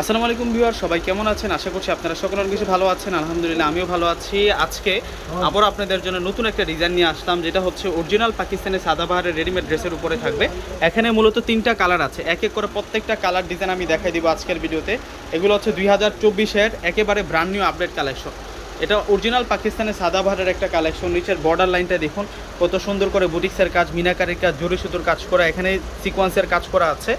আসসালামু আলাইকুম ভিউয়ার, সবাই কেমন আছেন? আশা করছি আপনারা সকলে অনেক ভালো আছেন। আলহামদুলিল্লাহ, আমিও ভালো আছি। আজকে আবার আপনাদের জন্য নতুন একটা ডিজাইন নিয়ে আসলাম, যেটা হচ্ছে অরিজিনাল পাকিস্তানি সাদাবাহারের রেডিমেড ড্রেসের উপরে থাকবে। এখানে মূলত তিনটা কালার আছে। এক এক করে প্রত্যেকটা কালার ডিজাইন আমি দেখাই দিব আজকের ভিডিওতে। এগুলো হচ্ছে দুই হাজার চব্বিশের একেবারে ব্র্যান্ড নিউ আপডেট কালেকশন এটা অরিজিনাল পাকিস্তানের সাদা সাদাবাহারের একটা কালেকশন নিচের বর্ডার লাইনটা দেখুন, কত সুন্দর করে বুটিক্সের কাজ, মিনাকারের কাজ জরি সুতোর কাজ করা, এখানে সিকোয়েন্সের কাজ করা আছে।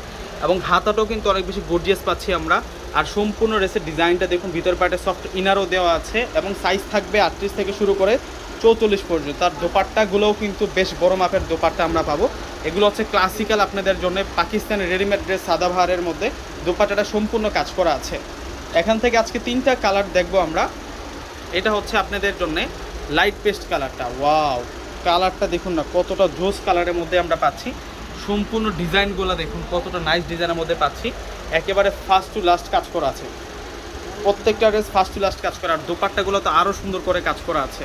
এবং হাতাটাও কিন্তু অনেক বেশি গর্জিয়াস পাচ্ছি আমরা। আর সম্পূর্ণ রেসের ডিজাইনটা দেখুন, ভিতর পার্টে সফট ইনারও দেওয়া আছে এবং সাইজ থাকবে আটত্রিশ থেকে শুরু করে চৌচল্লিশ পর্যন্ত। তার দোপাট্টাগুলোও কিন্তু বেশ বড় মাপের দোপাট্টা আমরা পাবো। এগুলো হচ্ছে ক্লাসিক্যাল আপনাদের জন্য পাকিস্তানের রেডিমেড ড্রেস সাদাবাহারের মধ্যে। দোপাট্টাটা সম্পূর্ণ কাজ করা আছে। এখান থেকে আজকে তিনটা কালার দেখব আমরা। এটা হচ্ছে আপনাদের জন্যে লাইট পেস্ট কালারটা ওয়াও কালারটা দেখুন না, কতটা জোস কালারের মধ্যে আমরা পাচ্ছি। সম্পূর্ণ ডিজাইনগুলো দেখুন, কতটা নাইস ডিজাইনের মধ্যে পাচ্ছি। একেবারে ফার্স্ট টু লাস্ট কাজ করা আছে। প্রত্যেকটা ড্রেস ফার্স্ট টু লাস্ট কাজ করা। আর দোপাট্টাগুলো তো আরও সুন্দর করে কাজ করা আছে।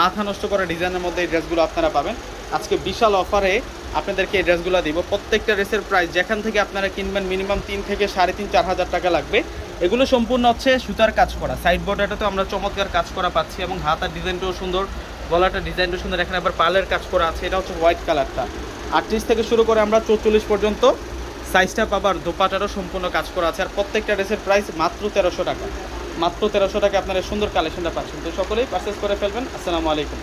মাথা নষ্ট করা ডিজাইনের মধ্যে এই ড্রেসগুলো আপনারা পাবেন। আজকে বিশাল অফারে আপনাদেরকে এই ড্রেসগুলো দিব। প্রত্যেকটা ড্রেসের প্রাইস যেখান থেকে আপনারা কিনবেন মিনিমাম তিন থেকে সাড়ে তিন, চার হাজার টাকা লাগবে। এগুলো সম্পূর্ণ হচ্ছে সুতার কাজ করা। সাইড বর্ডারটাতে আমরা চমৎকার কাজ করা পাচ্ছি এবং হাতার ডিজাইনটাও সুন্দর গলাটা ডিজাইনটাও সুন্দর। এখানে আবার পালের কাজ করা আছে। এটা হচ্ছে হোয়াইট কালারটা আটত্রিশ থেকে শুরু করে আমরা চৌচল্লিশ পর্যন্ত সাইজটা পাবার দোপাটারও সম্পূর্ণ কাজ করা আছে। আর প্রত্যেকটা ড্রেসের প্রাইস মাত্র তেরোশো টাকা। মাত্র তেরোশো টাকা আপনারা সুন্দর কালেকশনটা পাচ্ছেন। তো সকলেই পারচেস করে ফেলবেন। আসসালামু আলাইকুম।